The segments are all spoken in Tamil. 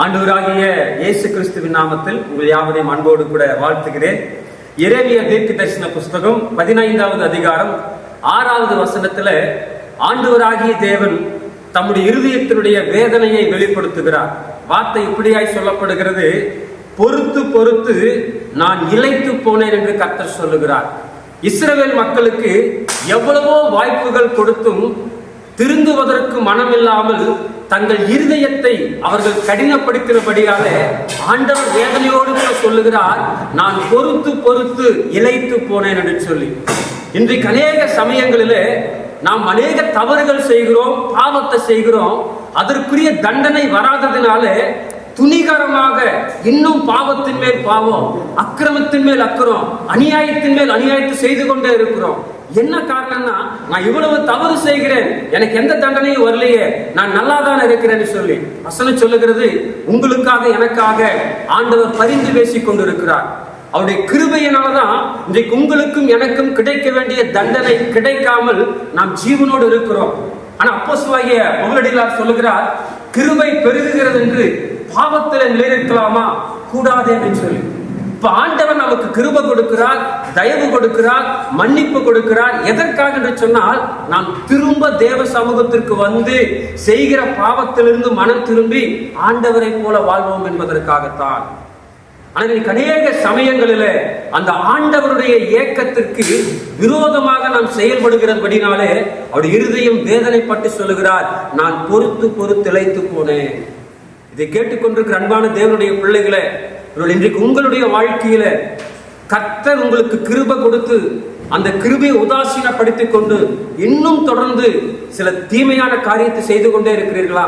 ஆண்டவராகிய இயேசு கிறிஸ்துவின் நாமத்தில் உங்கள் யாவரையும் அன்போடு கூட வாழ்த்துகிறேன். எரேமிய தீர்க்க தரிசன புஸ்தகம் பதினைந்தாவது அதிகாரம் ஆறாவது வசனத்துல ஆண்டவராகிய தேவன் தம்முடைய இருதயத்தினுடைய வேதனையை வெளிப்படுத்துகிறார். வார்த்தை இப்படியாய் சொல்லப்படுகிறது பொறுத்து பொறுத்து நான் இழைத்து போனேன் என்று கர்த்தர் சொல்லுகிறார். இஸ்ரவேல் மக்களுக்கு எவ்வளவோ வாய்ப்புகள் கொடுத்தும் திருந்துவதற்கு மனமில்லாமல் தங்கள் இருதயத்தை அவர்கள் கடினப்படுத்தினபடியால ஆண்டவர் வேதனையோடு கூட சொல்லுகிறார் நான் பொறுத்து பொறுத்து இழைத்து போனேன் என்று சொல்லி. இன்றைக்கு அநேக சமயங்களிலே நாம் அநேக தவறுகள் செய்கிறோம் பாவத்தை செய்கிறோம். அதற்குரிய தண்டனை வராததினாலே துணிகரமாக இன்னும் பாவத்தின் மேல் பாவம் அக்கிரமத்தின் மேல் அக்கிரம் அநியாயத்தின் மேல் அநியாயத்தை செய்து கொண்டே இருக்கிறோம். என்ன காரணம்னா நான் இவ்வளவு தவறு செய்கிறேன். எனக்கு எந்த தண்டனையும் வரலையே. நான் நல்லாதான் இருக்கிறேன்னு சொல்லி வசனம் சொல்லுகிறது உங்களுக்காக எனக்காக ஆண்டவர் பரிந்து பேசிக் கொண்டிருக்கிறார். அவருடைய கிருபையினாலதான் இன்றைக்கு உங்களுக்கும் எனக்கும் கிடைக்க வேண்டிய தண்டனை கிடைக்காமல் நாம் ஜீவனோடு இருக்கிறோம். ஆனா அப்போ பவுலடிகளார் சொல்லுகிறார் கிருபை பெருகுகிறது என்று பாவத்தில் நிலைநிற்கலாமா? கூடாது என்று சொல்லி. இப்ப ஆண்டவர் நமக்கு கிருப கொடுக்கிறார் தயவு கொடுக்கிறார் மன்னிப்பு கொடுக்கிறார். எதற்காக என்று சொன்னால் நாம் திரும்ப தேவ சமூகத்திற்கு வந்து செய்கிற பாவத்திலிருந்து மனம் திரும்பி ஆண்டவரை போல வாழ்வோம் என்பதற்காகத்தான். ஆனால் அநேக சமயங்களில அந்த ஆண்டவருடைய ஏக்கத்திற்கு விரோதமாக நாம் செயல்படுகிறபடினாலே அவருடைய இருதயம் வேதனைப்பட்டு சொல்லுகிறார் நான் பொறுத்து பொறுத்து இழைத்து போனேன். இதை கேட்டுக்கொண்டிருக்கிற அன்பான தேவனுடைய பிள்ளைகளை இன்றைக்கு உங்களுடைய வாழ்க்கையில கர்த்தர் உங்களுக்கு கிருப கொடுத்து அந்த கிருபையை உதாசீனப்படுத்திக் கொண்டு இன்னும் தொடர்ந்து சில தீமையான காரியத்தை செய்து கொண்டே இருக்கிறீர்களா?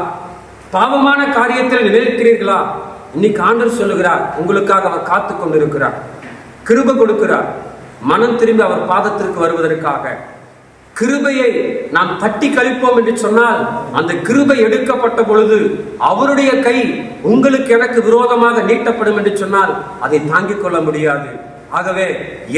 பாவமான காரியத்தில் நிலைக்கிறீர்களா இன்னைக்கு ஆண்டர் சொல்லுகிறார் உங்களுக்காக அவர் காத்து கொண்டிருக்கிறார். கிருப கொடுக்கிறார். மனம் திரும்பி அவர் பாதத்திற்கு வருவதற்காக. கிருபையை நாம் தட்டி கழிப்போம் என்று சொன்னால் அந்த கிருபை எடுக்கப்பட்ட பொழுது அவருடைய கை உங்களுக்கு எனக்கு விரோதமாக நீட்டப்படும் என்று சொன்னால் அதை தாங்கிக் கொள்ள முடியாது. ஆகவே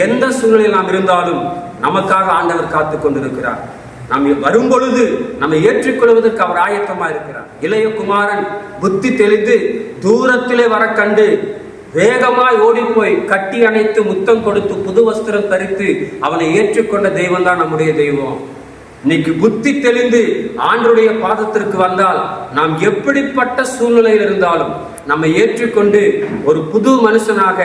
எந்த சூழ்நிலையில் நாம் இருந்தாலும் நமக்காக ஆண்டவர் காத்து கொண்டிருக்கிறார். நாம் வரும் பொழுது நம்மை ஏற்றுக்கொள்வதற்கு அவர் ஆயத்தமா இருக்கிறார் இளைய குமாரன் புத்தி தெளிந்து தூரத்திலே வர கண்டு வேகமாய் ஓடிப்போய் கட்டி அணைத்து முத்தம் கொடுத்து புது வஸ்திரம் தரித்து அவனை ஏற்றுக்கொண்ட தெய்வம் தான் நம்முடைய தெய்வம். இன்னைக்கு புத்தி தெளிந்து ஆண்டருடைய பாதத்திற்கு வந்தால் நாம் எப்படிப்பட்ட சூழ்நிலையில் இருந்தாலும் நம்மை ஏற்றுக்கொண்டு ஒரு புது மனுஷனாக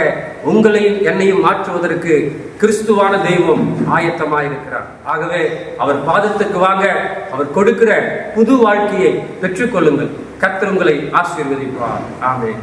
உங்களையும் என்னையும் மாற்றுவதற்கு கிறிஸ்துவான தெய்வம் ஆயத்தமாயிருக்கிறார் ஆகவே அவர் பாதத்துக்கு வாங்க அவர் கொடுக்கிற புது வாழ்க்கையை பெற்றுக்கொள்ளுங்கள். கர்த்தர் உங்களை ஆசீர்வதிப்பார். ஆமே